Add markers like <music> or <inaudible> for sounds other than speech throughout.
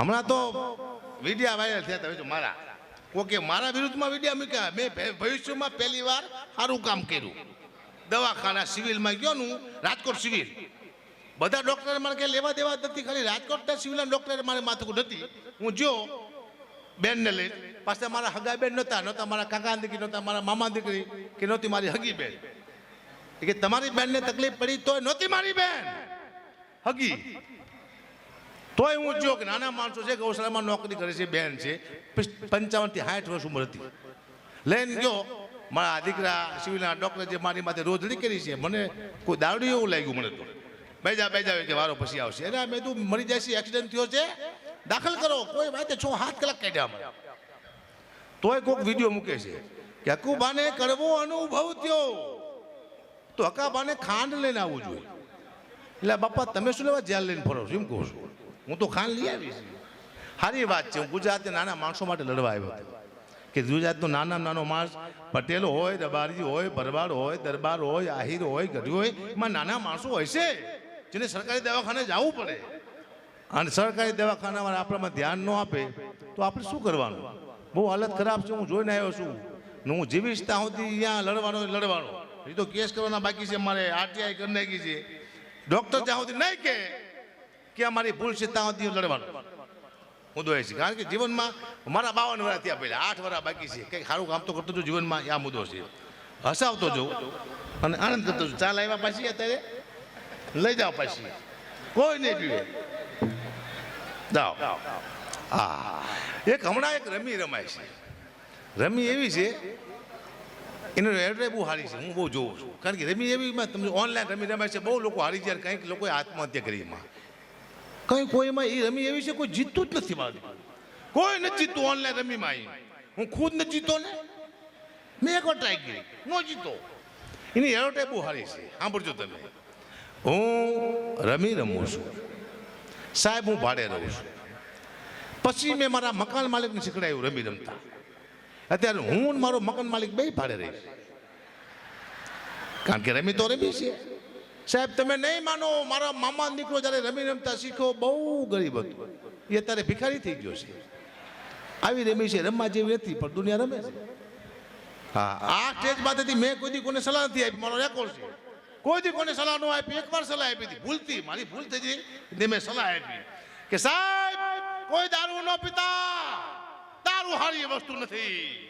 હમણાં તો વિડિયા વાયરલ થયા હતા મારા. ઓકે, મારા વિરુદ્ધમાં વિડિયા મૂક્યા. મેં ભવિષ્યમાં પહેલી વાર સારું કામ કર્યું. દવાખાના સિવિલમાં ગયો નું, રાજકોટ સિવિલ. બધા ડૉક્ટરે મારે કંઈ લેવા દેવા નથી, ખાલી રાજકોટના સિવિલના ડોક્ટરે મારે માથું નથી. હું જો બેનને લઈ. પાસે મારા હગા બેન નહોતા નહોતા મારા કાકા દીકરી, નહોતા મારા મામા દીકરી, કે નહોતી મારી હગી બેન. કે તમારી બેનને તકલીફ પડી તોય નહોતી મારી બેન. હગી. તોય હું જો કે નાના માણસો છે ગૌશાળામાં નોકરી કરે છે, બેન છે પંચાવનથી સાઠ વર્ષ ઉંમર હતી. લઈને ગયો. મારા દીકરા સિવિલના ડોક્ટર જે મારી માથે રોજડી કરી છે, મને કોઈ દારૂ એવું લાગ્યું મને તો. બેજા બેજા કે વારો પછી આવશે. અરે મેં તું મરી છે એક્સિડન્ટ થયો છે, દાખલ કરો. કોઈ વાતે છ, સાત કલાક કાઢ્યા મને તોય કોઈક વીડિયો મૂકે છે કે હકુબાને કરવો અનુભવ થયો. તો હકાબાને ખાંડ લઈને આવવું જોઈએ. એટલે બાપા, તમે શું લેવા જેલ લઈને ફરો છો? એમ કહું છું. હું તો ખાંડ લઈ આવીશ. સારી વાત છે, હું ગુજરાતના નાના માણસો માટે લડવા આવ્યો હતો. કે ગુજરાતનો નાના નાનો માણસ પટેલ હોય રબારી હોય, ભરવાડ હોય, દરબાર હોય, આહિર હોય, ગઢવી હોય, એમાં નાના માણસો હોય છે જેને સરકારી દવાખાને જવું પડે. અને સરકારી દવાખાનામાં આપણામાં ધ્યાન ન આપે, તો આપણે શું કરવાનું? બહુ હાલત ખરાબ છે, હું જોઈને આવ્યો છું. હું જીવીશ ત્યાં સુધી અહીંયા લડવાનો લડવાનો. એ તો કેસ કરવાના બાકી છે મારે આરટીઆઈ કરી નાખી છે. ડૉક્ટર ત્યાં સુધી નહીં કે કે અમારી ભૂલ છે ત્યાં સુધી લડવાનું. મુદ્દો એ છે કારણ કે જીવનમાં મારા બાવન વર્ષ થયા પહેલાં, આઠ વર્ષ બાકી છે. કંઈક સારું કામ તો કરતો છું જીવનમાં આ મુદ્દો છે. હસાવતો જવું અને આનંદ કરતો છું ચાલ, આવ્યા પાછી અત્યારે? લઈ જાઓ પાછી. કોઈ નહીં પીવે. જાઓ. હા. એક હમણાં એક રમી રમાય છે. રમી એવી છે, એનો એડ્રેસ બહુ સારી છે. હું બહુ જોઉં છું. કારણ કે રમી એવીમાં તમને ઓનલાઈન રમી રમાય છે. બહુ લોકો હારી જાય કંઈક લોકોએ આત્મહત્યા કરી એમાં. કંઈ કોઈમાં એ રમી એવી છે? કોઈ જીતતું જ નથી બાજુ કોઈ નથી જીતતું ઓનલાઈન રમીમાં અહીં હું ખુદ નથી જીતો ને. મેં એક વાર ટ્રાય કરી. ન જીતો. એની એડવર્ટાઈઝ બહુ સારી છે. સાંભળજો તમે. હું રમી રમું છું. સાહેબ, હું ભાડે રહું છું. પછી મેં મારા મકાન માલિકને શીખડાયું રમી રમતા. અત્યારે હું મારો મકાન માલિક બે ભાડે રહીશ કારણ કે રમી તો રમી છે. સાહેબ, તમે નહીં માનો, મારા મામા દીકરો જ્યારે રમી રમતા શીખ્યો બહુ ગરીબ હતો. એ અત્યારે ભિખારી થઈ ગયો છે. આવી રમી છે, રમવા જેવી નથી, પણ દુનિયા રમે છે. હા, આ સ્ટેજ માથેથી મેં કોઈ દી કોને સલાહ નથી આપી, મારો રેકોર્ડ છે. કોઈ દી કોને સલાહ ન આપી, એકવાર સલાહ આપી હતી. ભૂલથી, મારી ભૂલ થઈ ગઈ ને મેં સલાહ આપી. કે સાહેબ, કોઈ દારૂ ન પીતા. દારૂ હારી વસ્તુ નથી.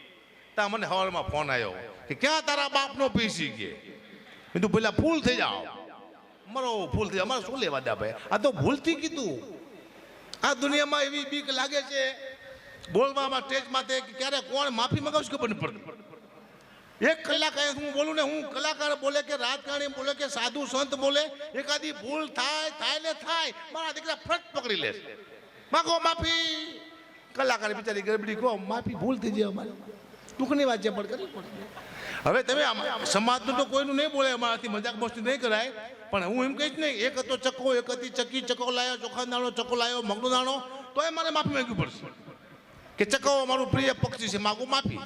તા મને હવારમાં ફોન આવ્યો કે, ક્યાં તારા બાપનો પીસી ગયે? તું પેલા ફૂલ થઈ જાઓ. મારો ભૂલ થઈ અમારે શું લેવા દે ભાઈ? આ તો ભૂલથી કીધું. આ દુનિયામાં એવી બીક લાગે છે, બોલવામાં સ્ટેજ માથે ક્યારે કોણ માફી મગાવશે ખબર નહીં પડતી. એક કલાક હું બોલું ને હું કલાકાર બોલે કે રાજકારણી બોલે કે સાધુ સંત બોલે, એકાદી ભૂલ થાય થાય ને થાય, મારા દીકરા ફટ પકડી લે માગો માફી. કલાકાર બિચારી ગરબડી કહો, માફી ભૂલ થઈ જાય અમારે. દુઃખની વાત છે, પણ કરવી પડશે હવે તમે સમાજનું તો કોઈનું નહીં બોલે અમારાથી મજાક મસ્તી નહીં કરાય. પણ હું એમ કહીશ નહીં, એક હતો ચક્કો, એક હતી ચક્કી, ચક્કો લાયો, ચોખા દાણો ચક્કો લાયો, મગનો દાણો એ મારે માફી માંગવી પડશે. કે ચક્કો મારું પ્રિય પક્ષી છે, માગું માફી.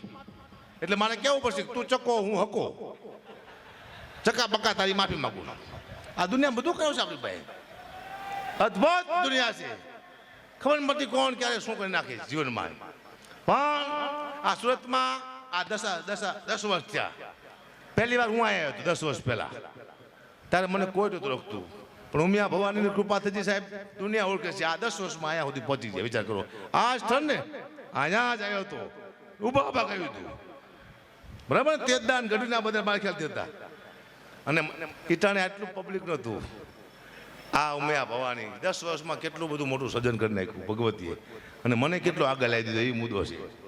એટલે મારે કેવું પડશે તું ચક્કો, હું હકો ચક્કા બક્કા તારી માફી માગું આ દુનિયા બધું કહ્યું છે આપણી ભાઈ અદ્ભુત દુનિયા છે. ખબર નથી કોણ ક્યારે શું કરી નાખે જીવનમાં. પણ આ સુરતમાં આ દસ દસ દસ વર્ષ થયા. પહેલી વાર હું આવ્યો હતો દસ વર્ષ પહેલા. ત્યારે મને કોઈ નહોતું રોકતું પણ ઉમિયા ભવાનીની કૃપા થતી સાહેબ દુનિયા ઓળખે છે. આ દસ વર્ષમાં અહીંયા સુધી પહોંચી જાય વિચાર કરો. આ સ્થળ ને અહીંયા જ આવ્યો હતો. ઊભા ઊભા કહ્યું હતું. બરાબર? તેજદાન ગઢવીના બધા મારા ખ્યાલ હતા. અને ઈટાણે આટલું પબ્લિક નહોતું. આ ઉમિયા ભવાની દસ વર્ષમાં કેટલું બધું મોટું સર્જન કરી નાખ્યું ભગવતીએ. અને મને કેટલો આગળ લાવી દીધો એ મુદ્દો છે.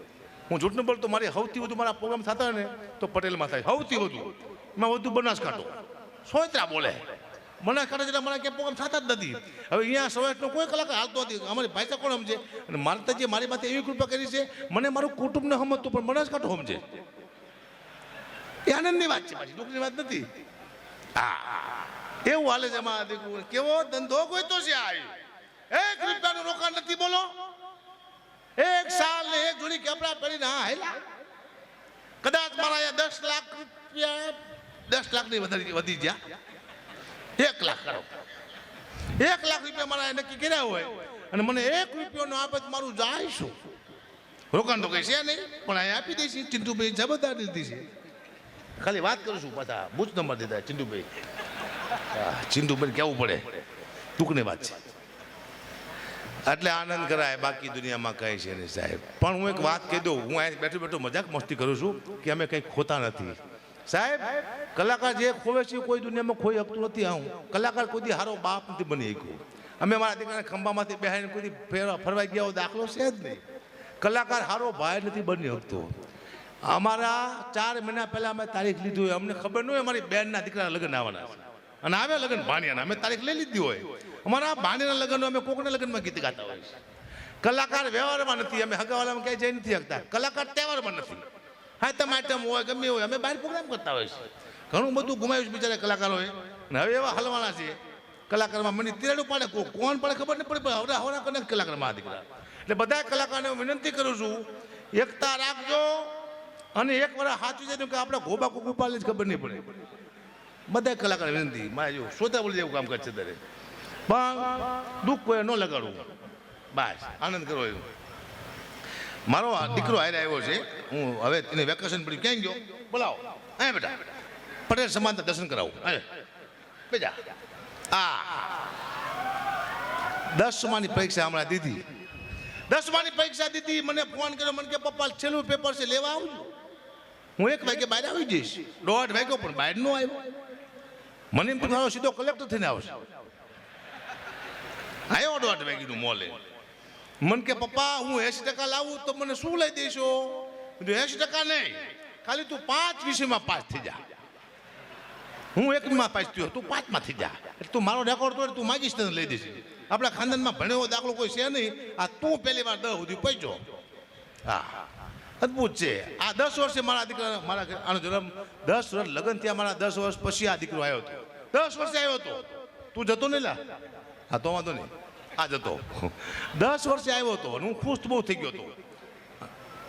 હું જૂઠ ન બોલતો મારી સૌથી વધુ મારા પ્રોગ્રામ થતા ને તો પટેલમાં થાય. સૌથી વધુ. એમાં વધુ બનાસકાંઠો સોયત્રા બોલે. બનાસકાંઠા જેટલા મારા ક્યાં પ્રોગ્રામ થતા જ નથી. હવે અહીંયા સૌરાષ્ટ્રનો કોઈ કલાકાર હાલતો નથી. અમારી ભાષા કોણ સમજે? અને માતાજીએ મારી માથે એવી કૃપા કરી છે, મને મારું કુટુંબને સમજતું, પણ બનાસકાંઠો સમજે. એ આનંદની વાત છે પાછી, દુઃખની વાત નથી. હા એવું હાલે છે અમારા કેવો ધંધો કોઈ તો છે આ. એક રૂપિયાનું રોકાણ નથી, બોલો. એક સાલ ને એક જોડી કપડા પહેરીને હા હેલા કદાચ મારા અહીંયા દસ લાખ રૂપિયા, દસ લાખની વધારી વધી ગયા. એક લાખ. કરો એક લાખ રૂપિયા મારા નક્કી કર્યા હોય. અને મને એક રૂપિયો નો આપે મારું જાય રોકાણ તો કઈ છે નહીં, પણ અહીં આપી દઈશ. ચિંતુભાઈ જબરદાર દીધી છે. ખાલી વાત કરું છું પાછા. બુજ નંબર દીધા ચિંતુભાઈ. ચિંતુભાઈ કેવું પડે. દુઃખની વાત છે. એટલે આનંદ કરાય, બાકી દુનિયામાં કંઈ છે નહીં સાહેબ. પણ હું એક વાત કહી દઉં, હું અહીં બેઠો બેઠો મજાક મસ્તી કરું છું કે અમે કંઈ ખોતા નથી. સાહેબ, કલાકાર જે ખોવે છે, કોઈ દુનિયામાં ખોઈ શકતું નથી હું કલાકાર કોઈ હારો બાપ નથી બની શક્યો. અમે મારા દીકરાને ખંભામાંથી બેહાઈને કોઈ ફેરવા ગયા દાખલો છે જ નહીં. કલાકાર હારો ભાઈ નથી બની શકતો. અમારા ચાર મહિના પહેલાં અમે તારીખ લીધું અમને ખબર ન હોય અમારી બેનના દીકરાના લગ્ન આવવાના છે. અને આવે લગ્ન, ભાણિયાના. અમે તારીખ લઈ લીધી હોય. અમારા ભાણિયાના લગ્ન અમે કોકના લગ્નમાં ગીત ગાતા હોય કલાકાર વ્યવહારમાં નથી, અમે હગાવાલામાં ક્યાંય જઈ નથી શકતા કલાકાર તહેવારમાં નથી. હા આઈટમ હોય, ગમે હોય, અમે બહાર પ્રોગ્રામ કરતા હોય છે ઘણું બધું ગુમાવ્યું છે બિચારા કલાકારોએ. ને હવે એવા હલવાના છે. કલાકારમાં મને તિરાડું પાડે કોણ પડે ખબર નહીં પડે પણ હવે હવરા કરે કલાકારમાં દીકરા એટલે બધા કલાકારને હું વિનંતી કરું છું, એકતા રાખજો અને એક વાર સાચું છે કે આપણે ગોબા કુકુ જ ખબર નહીં પડે. બધા કલાકાર વિનંતી, મારે જો શ્રોતા બોલી જેવું કામ કરશે દરે પણ દુઃખ કોઈ ન લગાડવું. બસ, આનંદ કરવો એવું. મારો દીકરો હારે આવ્યો છે, હું હવે એને વેકેશન પડ્યું ક્યાં ગયો? બોલાવો. હા બેટા. પટેલ સમાનતા દર્શન કરાવું. હા બેજા. આ. દસમાની પરીક્ષા હમણાં દીધી. દસમાની પરીક્ષા દીધી, મને ફોન કર્યો, મને કે પપ્પા, છેલ્લું પેપર છે, લેવા આવજો. હું એક વાગે બહાર આવી જઈશ. દોઢ વાગ્યો પણ બહાર નો આવ્યો. મને એમ તો સીધો કલેક્ટર થઈને આવશે. આવ્યો દોઢ વાગ્યાનું મોલે. મન કે, પપ્પા, હું એસી ટકા લાવું તો મને શું લઈ દેશો? એસી ટકા નહીં. ખાલી તું પાંચ વિષયમાં પાસ થઈ જા. હું એકમાં પાસ થયો, તું પાંચમાં થઈ જા. તું મારો રેકોર્ડ તોડ, તું માગીશ તને લઈ દઈશ આપણા ખાનદાનમાં ભણેવો દાખલો કોઈ છે નહીં. આ તું પહેલી વાર દસ સુધી પહોંચ્યો. હા. અદભુત છે. આ દસ વર્ષે મારા દીકરા મારા આનો જન્મ દસ વર્ષ લગ્ન થયા, મારા દસ વર્ષ પછી આ દીકરો આવ્યો હતો. દસ વર્ષે આવ્યો હતો. તું જતો નહીં લા? હા, તો વાંધો નહીં. આ જતો. દસ વર્ષે આવ્યો હતો હું ખુશ બહુ થઈ ગયો હતો.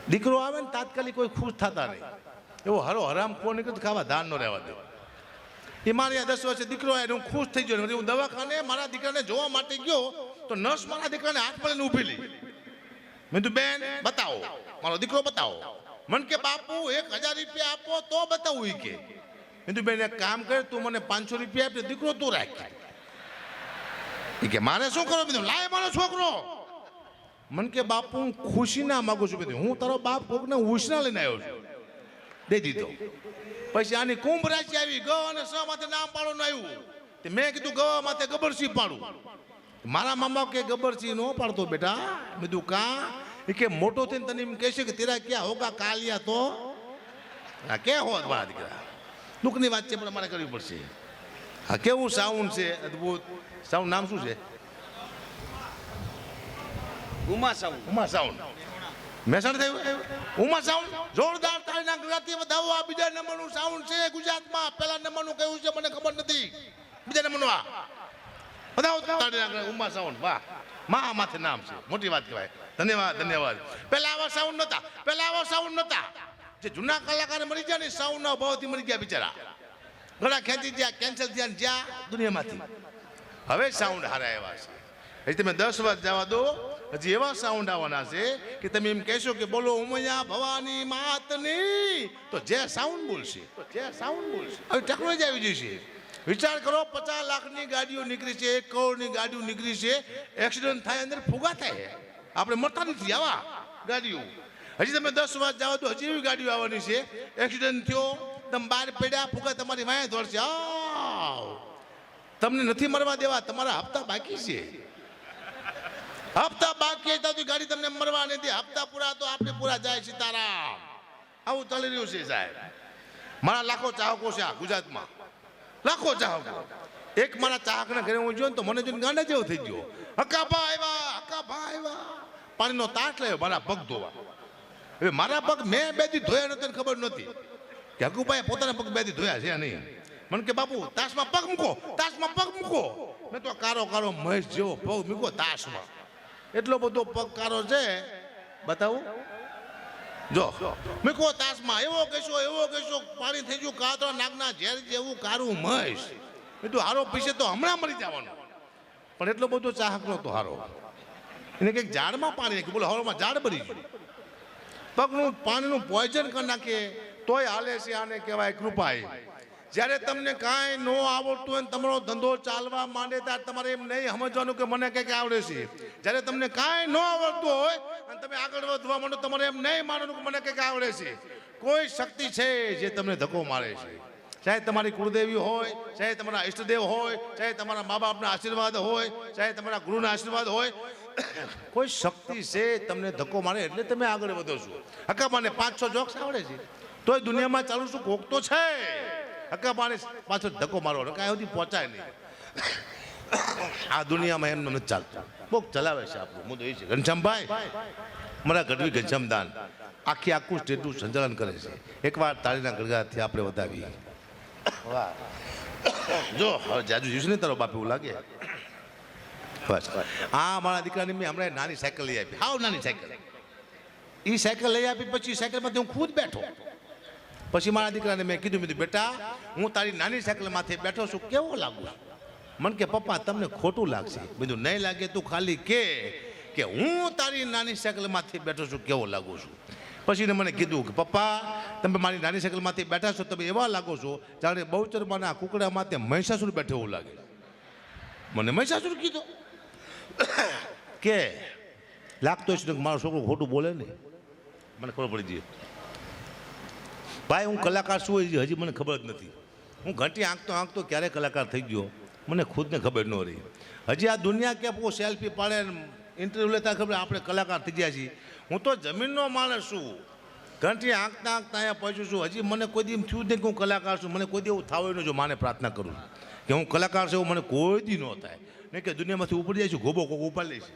દીકરો આવે ને તાત્કાલિક કોઈ ખુશ થતા નહીં. એવો હરો હરામ કોને કીધું ખાવા ધાન ન રહેવા દે. એ મારે દસ વર્ષે દીકરો આવ્યો હું ખુશ થઈ ગયો. હું દવાખાને મારા દીકરાને જોવા માટે ગયો તો નર્સ મારા દીકરાને હાથ મળીને ઊભી લી મેં કીધું બેન, બતાવો. મારો દીકરો બતાવો. મન કે બાપુ, એક હજાર રૂપિયા આપો તો બતાવું કે. મેં કીધું બેન એક કામ કર, તું મને પાંચસો રૂપિયા આપે દીકરો તું રાખ. એ કે, મારે શું કરો બીજું લાય મારો છોકરો. મન કે, બાપુ, હું ખુશી ના માગું છું. બધું હું તારો બાપ કોકને ઉછના લઈને આવ્યો છું. દે દીધો. પછી આની કુંભ રાશિ આવી ગ અને સ માથે નામ પાડવાનું આવ્યું? મેં કીધું ગ માથે ગબરસિંહ પાડું. મારા મામા કે ગબરસિંહ નો પાડતો બેટા. કીધું કા? એ કે મોટો થઈને તને એમ કહેશે કે તેરા ક્યાં હોગા કાલિયા તો? આ કે હો? મારા દીકરા. દુઃખની વાત છે પણ મારે કરવી પડશે. હા કેવું સાઉન્ડ છે? અદ્ભુત. સાઉન્ડ નામ શું છે? ઉમા સાઉન્ડ. ઉમા સાઉન્ડ. મહેસાણ થયું ઉમા સાઉન્ડ? જોરદાર તાળીના ગુજરાતી વધાવો. આ બીજા નંબરનું સાઉન્ડ છે ગુજરાતમાં. પહેલા નંબરનું કયું છે મને ખબર નથી. બીજા નંબરનું આ. ઉમા સાઉન્ડ વાહ. મા માથે નામ છે. મોટી વાત કહેવાય. ધન્યવાદ ધન્યવાદ. પહેલા આવા સાઉન્ડ નહોતા. પહેલા આવા સાઉન્ડ નહોતા. જે જૂના કલાકાર મરી ગયા ને સાઉન્ડના ભાવથી મરી ગયા બિચારા. ઘણા ખેંચી ગયા કેન્સલ થયા જ્યાં દુનિયામાંથી. હવે સાઉન્ડ હારા એવા છે. હજી તમે દસ વાર જવા દો. હજી એવા સાઉન્ડ આવવાના છે કે તમે એમ કહેશો કે બોલો, ઉમૈયા ભવાની માતની. તો જે સાઉન્ડ બોલશે, જે સાઉન્ડ બોલશે. હવે ટેકનોલોજી આવી જશે વિચાર કરો, પચાસ લાખની ગાડીઓ નીકળી છે, એક કરોડની ગાડીઓ નીકળી છે, એક્સિડન્ટ થાય અંદર ફુગા થાય. આપણે મળતા નથી આવા ગાડીઓ. હજી તમે દસ વાત જાઓ તો હજી એવી ગાડીઓ આવવાની છે. એક્સિડન્ટ થયો, તમે બહાર પડ્યા, ફુગા તમારી વાંહે દોડશે આવ. તમને નથી મરવા દેવા, તમારા હપ્તા બાકી છે. હપ્તા બાકી હતા તો ગાડી તમને મરવા નથી હપ્તા પૂરા તો આપણે પૂરા જાય સીતારામ. આવું ચાલી રહ્યું છે સાહેબ. મારા લાખો ચાહકો છે આ ગુજરાતમાં. લાખો ચાહકો એક મારા ચાહકના ઘરે હું જોયો ને તો મને જોઈને ગાંડા જેવો થઈ ગયો. હકા ભા આવ્યા હકાભા આવ્યા પાણીનો તાટ લાવ્યો મારા પગ ધોવા. હવે મારા પગ મેં બે દી ધોયા નતા ખબર નહોતી. કે હકુભાઈ પોતાના પગ બે દી ધોયા છે નહીં. મને કે, બાપુ, તાસમાં પગ મૂકો, તાસમાં પગ મૂકો. મેં તો કારો કારો મહેશ જેવો પગ મૂકો તાસમાં. એટલો બધો પગ કારો છે. બતાવું. જો. મૂકો તાસમાં એવો કહેશો એવો કહેશો, પાણી થઈ ગયું, કાતરા નાગના ઝેર જેવું કારું મહેશ. તો હારો પીશે તો હમણાં મરી જવાનું. પણ એટલો બધો ચાહક નહોતો હારો. એને કંઈક ઝાડમાં પાણી નાખ્યું. બોલો, હવામાં ઝાડ બની ગયું. પગનું પાણીનું પોઈઝન કરી નાખીએ, તોય હાલે છે આને કહેવાય કૃપાય જ્યારે તમને કાંઈ ન આવડતું હોય તમારો ધંધો ચાલવા માંડે ત્યારે તમારે એમ નહીં સમજવાનું કે મને કંઈક આવડે છે. જ્યારે તમને કાંઈ ન આવડતું હોય અને તમે આગળ વધવા માંડો, તમારે એમ નહીં માનવાનું કે મને કંઈક આવડે છે. કોઈ શક્તિ છે જે તમને ધક્કો મારે છે? ચાહે તમારી કુળદેવી હોય, ચાહે તમારા ઈષ્ટદેવ હોય, ચાહે તમારા મા બાપના આશીર્વાદ હોય, ચાહે તમારા ગુરુના આશીર્વાદ હોય, <coughs> કોઈ શક્તિ છે તમને ધક્કો મારે એટલે તમે આગળ વધો છો. હકા મને પાંચ છ જોક્સ આવડે છે. તોય દુનિયામાં ચાલુ શું કોક તો છે. હકા પાણી પાછો ધક્કો મારો કાંઈ સુધી પહોંચાય નહીં. આ દુનિયામાં એમનું નથી ચાલતું. બહુ ચલાવે છે આપણું. મુદ્દો એ છે. ઘનશ્યામભાઈ, મારા ગઢવી ઘનશ્યામદાન, આખી આખું સ્ટેટનું સંચાલન કરે છે. એકવાર તાળીના ગળગાથી આપણે વધાવીએ. જો, હવે જાજુ જીવશે ને તારો બાપ એવું લાગે? બસ. આ મારા દીકરાને મેં હમણાં નાની સાયકલ લઈ આપી. હાવ નાની સાયકલ. એ સાયકલ લઈ આપી, પછી સાયકલમાંથી હું ખુદ બેઠો. પછી મારા દીકરાને મેં કીધું કીધું, બેટા, હું તારી નાની સાયકલ બેઠો છું, કેવો લાગુ મન કે, પપ્પા, તમને ખોટું લાગશે. બીજું નહીં લાગે, તું ખાલી કે કે હું તારી નાની સાયકલમાંથી બેઠો છું, કેવો લાગુ છું? પછી મને કીધું કે, પપ્પા, તમે મારી નાની સાયકલમાંથી બેઠા છો, તમે એવા લાગો છો જાણે બહુચરમાના કુકડામાં તે મહિષાસુર બેઠો એવું લાગે. મને મહિષાસુર કીધો. <coughs> કે, લાગતો છે કે મારો છોકરો ખોટું બોલે નહીં મને ખબર પડી ગઈ. ભાઈ, હું કલાકાર શું હોય છે, હજી મને ખબર જ નથી. હું ઘંટી આંકતો આંકતો ક્યારે કલાકાર થઈ ગયો. મને ખુદને ખબર ન રહી. હજી આ દુનિયા કે કોઈ સેલ્ફી પાડે ઇન્ટરવ્યૂ લેતા ખબર આપણે કલાકાર થઈ ગયા છીએ. હું તો જમીનનો માણસ છું. ઘંટી આંકતા આંકતા અહીંયા પહોંચ્યું છું. હજી મને કોઈ દી થયું જ નહીં કે હું કલાકાર છું. મને કોઈ દી એવું થાવે નહીં જો માને પ્રાર્થના કરું કે હું કલાકાર છું એવું મને કોઈ દી ન થાય. નહીં કે દુનિયામાંથી ઉપડી જાય છું, ગોબો કોક ઉપાડી લઈશ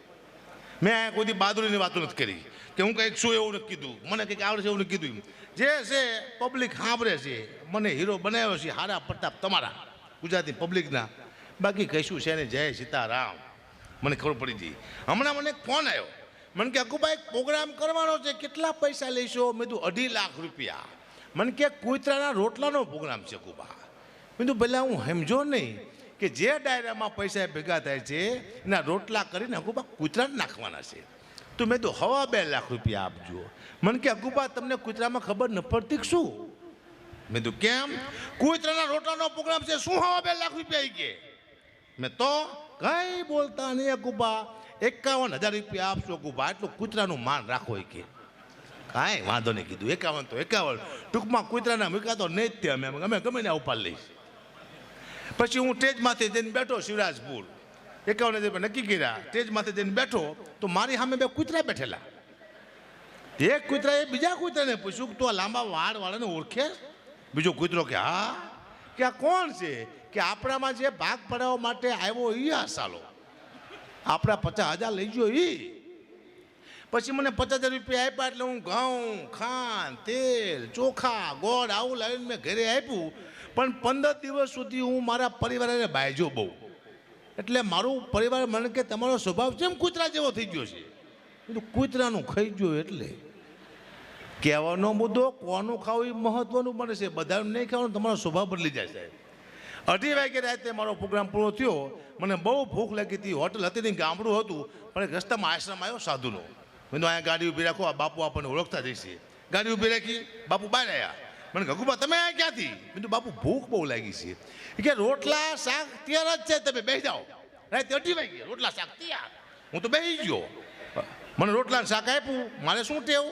મેં અહીંયા કોઈ દી બહાદુરીની વાતો નથી કરી. કે હું કંઈક શું એવું નથી કીધું. મને કંઈક આવડે છે એવું નથી કીધું જે છે પબ્લિક સાંભળે છે. મને હીરો બનાવ્યો છે, હારા પ્રતાપ તમારા, ગુજરાતી પબ્લિકના બાકી કહીશું છે ને જય સીતારામ. મને ખબર પડી હતી હમણાં મને એક ફોન આવ્યો. મને કે, અકુભાઈ પ્રોગ્રામ કરવાનો છે. કેટલા પૈસા લઈશો? મેં તું અઢી લાખ રૂપિયા. મને કે, કુતરાના રોટલાનો પ્રોગ્રામ છે, અકુભા. મેં તું પહેલાં હું સમજો નહીં. કે જે ડાયરામાં પૈસા ભેગા થાય છે, એના રોટલા કરીને અગુબા કૂતરાને નાખવાના છે. તો મેં તો હવા બે લાખ રૂપિયા આપજો. મને કે, અગુબા, તમને કૂતરામાં ખબર ન પડતી શું? મેં તો, કેમ? કૂતરાના રોટલાનો પ્રોગ્રામ છે, શું હવા બે લાખ રૂપિયા કે મેં તો, કંઈ બોલતા નહીં અગુબા. એકાવન હજાર રૂપિયા આપશો અગુબા એટલું કૂતરાનું માન રાખો કે. કાંઈ વાંધો નહીં કીધું. એકાવન તો એકાવન. ટૂંકમાં કૂતરાના મૂકા તો નહીં જ તે અમે અમે ગમે ને ઉપાડ લઈશ. પછી હું સ્ટેજમાંથી જઈને બેઠો શિવરાજપુર એકાવન હજાર નક્કી કર્યા, સ્ટેજમાંથી જઈને બેઠો, તો મારી સામે બે કૂતરા બેઠેલા. એક કૂતરા એ બીજા કૂતરાને પૂછ્યું કે તું આ લાંબા વાળ વાળાને ઓળખે? બીજો કૂતરો કે, હા. કે આ કોણ છે? કે આપણામાં જે ભાગ પડાવવા માટે આવ્યો એ આ સાલો. આપણા પચાસ હજાર લઈ ગયો એ પછી મને પચાસ હજાર રૂપિયા આપ્યા એટલે હું ઘઉં, ખાંડ, તેલ, ચોખા, ગોળ, આવું લાવીને મેં ઘરે આપ્યું. પણ પંદર દિવસ સુધી હું મારા પરિવારને બાયજો બહુ. એટલે મારું પરિવાર મને કે તમારો સ્વભાવ કેમ કૂતરા જેવો થઈ ગયો છે. એટલે કૂતરાનું ખાઈ ગયો એટલે. કહેવાનો મુદ્દો, કોનું ખાવું એ મહત્વનું બને છે. બધાનું નહીં ખાવાનું, તમારો સ્વભાવ બદલી જાય સાહેબ. અઢી વાગે રાતે મારો પ્રોગ્રામ પૂરો થયો. મને બહુ ભૂખ લાગી હતી. હોટલ હતી નહીં ગામડું હતું, પણ રસ્તામાં આશ્રમ આવ્યો સાધુનો. મેં અહીંયા ગાડી ઊભી રાખો, આ બાપુ આપણને ઓળખતા જઈશે ગાડી ઊભી રાખી, બાપુ બહાર આવ્યા. મને ગગુબા તમે આ ક્યાંથી? મેં બાપુ, ભૂખ બહુ લાગી છે. કે, રોટલા, શાક તૈયાર જ છે, તમે બે જાઓ. રાતે અઢી વાગી, રોટલા, શાક તૈયાર હું તો બેસી ગયો. મને રોટલા શાક આપ્યું, મારે શું ટેવ?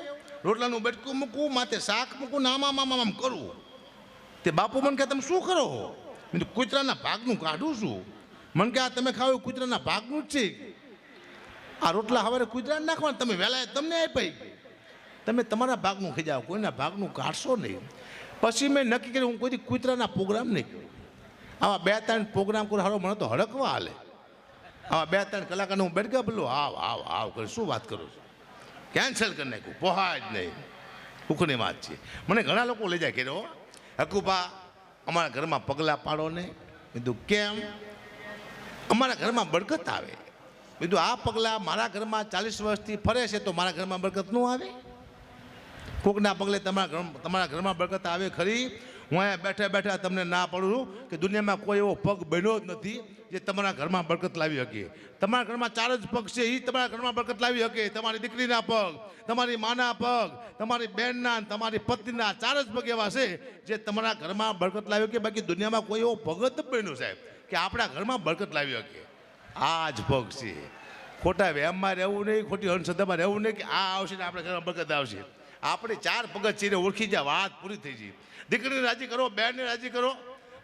રોટલાનું બટકું મૂકવું માથે શાક મૂકું નામા મામા આમ કરવું તે બાપુ મને કહે, તમે શું કરો મેં કૂતરાના ભાગનું કાઢું છું. મને કે આ તમે ખાવ કૂતરાના ભાગનું જ છે. આ રોટલા હવે કૂતરા નાખવાના, તમે વહેલા તમને આપાઈ તમે તમારા ભાગનું ખાઈ જાઓ કોઈના ભાગનું કાઢશો નહીં. પછી મેં નક્કી કર્યું, હું કોઈ કૂતરાના પ્રોગ્રામ નહીં કર્યો આવા બે ત્રણ પ્રોગ્રામ કરો હારો મને તો હડકવા હાલે. આવા બે ત્રણ કલાકારને હું બેઠ ગયા આવ આવ આવ કરું, શું વાત કરું છું? કેન્સલ કરી નાખ્યું પોહાય જ નહીં. ઉખની વાત છે. મને ઘણા લોકો લઈ જાય કે હકુબા અમારા ઘરમાં પગલાં પાડો ને. કીધું, કેમ? અમારા ઘરમાં બરકત આવે. કીધું, આ પગલાં મારા ઘરમાં ચાલીસ વર્ષથી ફરે છે, તો મારા ઘરમાં બરકત ન આવે? કોકના પગલે તમારા ઘર તમારા ઘરમાં બરકત આવે ખરી. હું અહીંયા બેઠા બેઠા તમને ના પડું છું કે દુનિયામાં કોઈ એવો પગ બન્યો જ નથી જે તમારા ઘરમાં બરકત લાવી શકે. તમારા ઘરમાં ચાર જ પગ છે એ તમારા ઘરમાં બરકત લાવી શકે. તમારી દીકરીના પગ, તમારી માના પગ, તમારી બહેનના તમારી પત્નીના ચાર જ પગ એવા છે જે તમારા ઘરમાં બરકત લાવી શકે. બાકી દુનિયામાં કોઈ એવો ભગત જ બન્યો સાહેબ કે આપણા ઘરમાં બરકત લાવી શકે. આ જ પગ છે. ખોટા વ્યાયામમાં રહેવું નહીં, ખોટી અંધશ્રદ્ધામાં રહેવું નહીં કે આ આવશે ને આપણે ઘરમાં બરકત આવશે. આપણે ચાર પગથિયે ઓળખી જાય, વાત પૂરી થઈ જાય. દીકરીને રાજી કરો, બેનને રાજી કરો,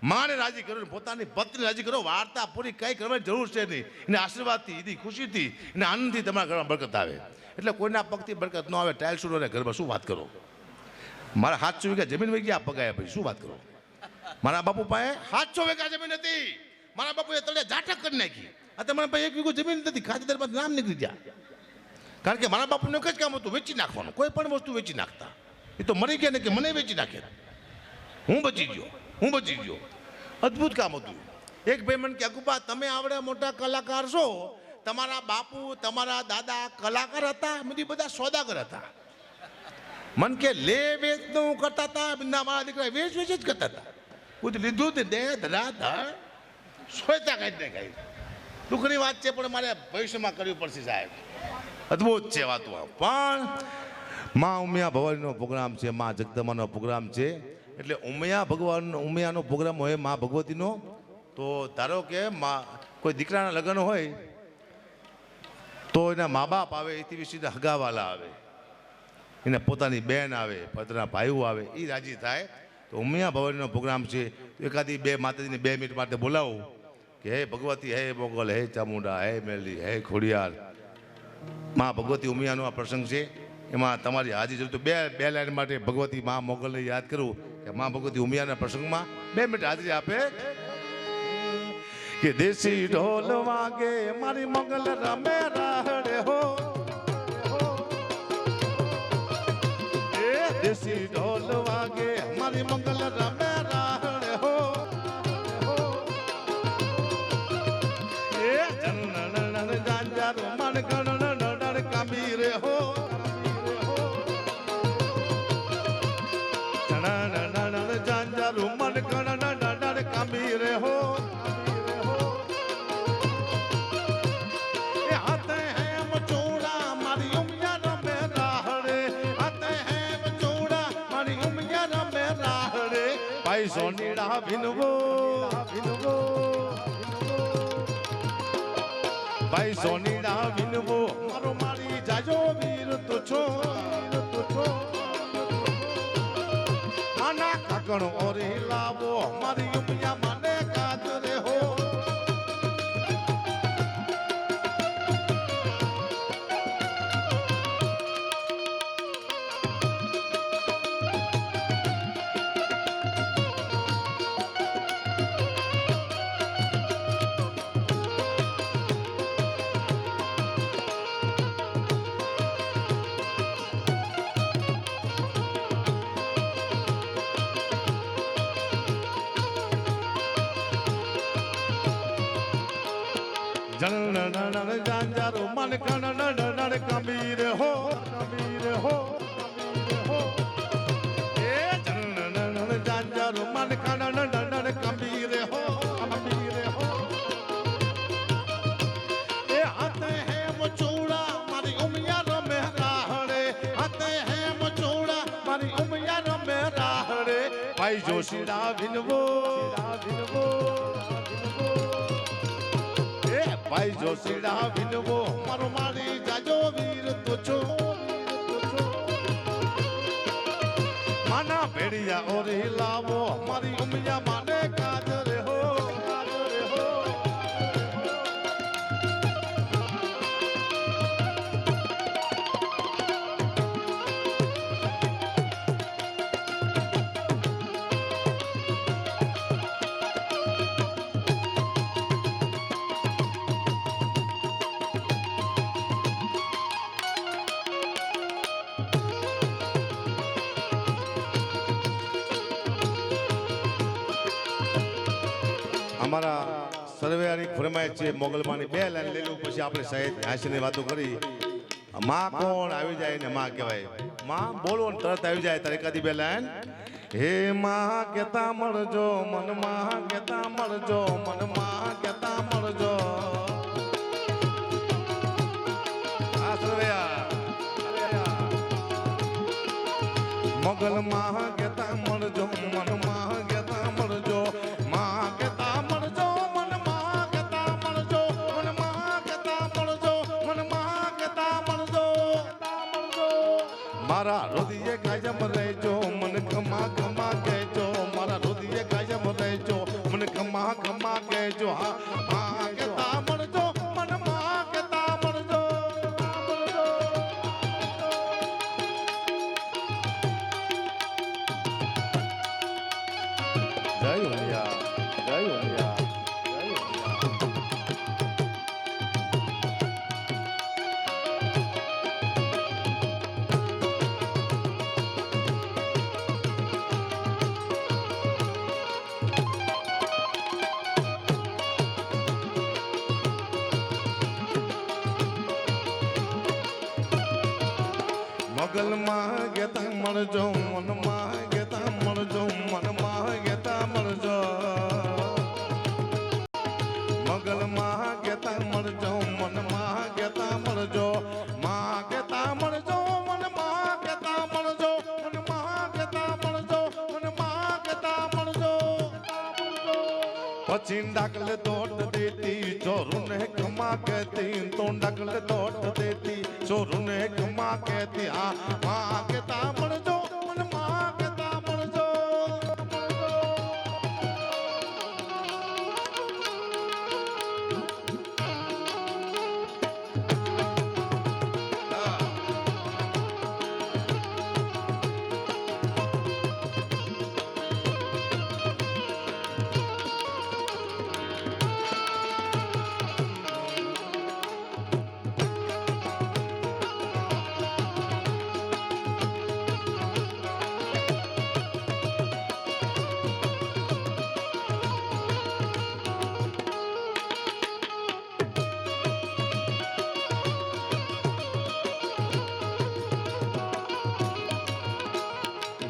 માને રાજી કરો પોતાની પત્ની રાજી કરો, વાર્તા પૂરી કંઈ કરવાની જરૂર છે નહીં. એને આશીર્વાદથી, એની ખુશીથી એને આનંદથી તમારા ઘરમાં બરકત આવે. એટલે કોઈના પગથી બરકત ન આવે, ટાઇલ્સ ઉડો ઘરમાં શું વાત કરો? મારા સાતસો વીઘા જમીન વહી ગયા પગાયા પછી શું વાત કરો? મારા બાપુ પાસે સાતસો વીઘા જમીન હતી. મારા બાપુએ તળે જાટક કરી નાખી. આ તમારા પાસે એક વીઘો જમીન નથી ખાતેદારમાં નામ નીકળી ગયા. કારણ કે મારા બાપુનું એક જ કામ હતું, વેચી નાખવાનું. કોઈ પણ વસ્તુ વેચી નાખતા. એ તો મરી ગયા ને કે મને વેચી નાખે. હું બચી ગયો, હું બચી ગયો. અદ્ભુત કામ હતું. એક ભાઈ મને કે અકુબા તમે આવડે મોટા કલાકાર છો. તમારા બાપુ, તમારા દાદા કલાકાર હતા, બધી બધા સોદાગર હતા. મન કે લે, વેચનું કરતા હતા મારા દીકરા વેચ વેચ જ કરતા હતા બધું લીધું તે દે ધરા ધર સોયતા કાંઈ ને કાંઈ દુઃખની વાત છે, પણ મારે ભવિષ્યમાં કરવી પડશે સાહેબ. અદ્ભુત છે વાતો. પણ મા ઉમિયા ભવાનીનો પ્રોગ્રામ છે, મા જગદમાનો પ્રોગ્રામ છે. એટલે ઉમિયા ભગવાન, ઉમિયાનો પ્રોગ્રામ હોય મા ભગવતીનો, તો ધારો કે મા કોઈ દીકરાના લગ્ન હોય, તો એના મા બાપ આવે, એથી વિશે હગાવાલા આવે. એને પોતાની બેન આવે, પોતાના ભાઈઓ આવે એ રાજી થાય. તો ઉમિયા ભવાનીનો પ્રોગ્રામ છે એકાદી બે માતાજીને બે મિનિટ માટે બોલાવું કે, હે ભગવતી, હે મોગલ, હે ચામુંડા, હે મેલી હે ખોડિયાર માં ભગવતી ઉમિયાનો આ પ્રસંગ છે. એમાં તમારી હાજરી જરૂર બે બે લાઈન માટે ભગવતી મા મોગલને યાદ કરું કે મા ભગવતી ઉમિયાના પ્રસંગમાં બે મિનિટ હાજરી આપે. કે દેશી ઢોલ વાગે, મારી મોગલ રમે રાહડે હો. દેશી ઢોલ વાગે, મારી મોગલ રમે સોનીડા ભીનવો ભીનવો ભાઈ સોનીડા ભીનવો મારો મારી જાજો વીર તો છો તો છો આના કાકણ ઓરે લાવો મારી ઉમિયા મને હો હો એ જનનનન જાંજારો મન હો હો હેમ ચોડા મારી ઉમિયા રમે રાહડે હાથે ચોડા મારી ઉમિયા રમે રાહડે ભાઈ જોશી વિનવો વિનવો એ ભાઈ જોશીડા વિનવો, મારો મારી જાજો વીર તો છો માના ભેડિયા ઓરી લાવો, મારી ઉમિયા માને કાજ હો. સર્વેની ફરમાય છે, મોગલમાની બે લાઈન લઈ પછી આપણે સહેજ હાસીની વાતો કરી. માં કોણ આવી જાય ને માં કહેવાય. માં, બોલો ને, તરત આવી જાય તારે એકાદી બે લાઈન. હે માં કેતા મળજો મનમાં કેતા મળજો મનમાં કેતા મળજો. મોગલ માં કેતા મળજો, મન મન ખમા કહેજો હા માં કેતા મળજો મનમાં જય મગલમાં ગેતા મળજો મનમાં ગેતા મળજો મનમાં ગેતા મળજો મગલમાં ગેતા મળજો મનમાં ગેતા મળજો પછી ડાકલે તોડ દેતી, ચોરુને કમા કહેતી, તો ડાકલે તોડ દેતી, ચોરુને કમા કહેતી, આ માં કેતા પણ માં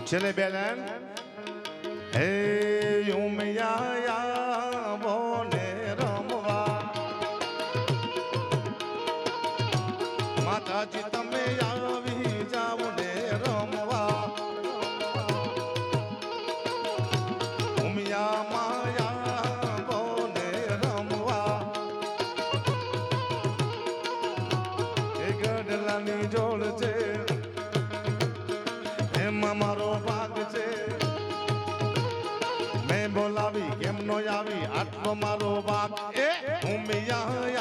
છેલ્લે બેલન હે આટલો મારો બાપ. એ ઉમિયા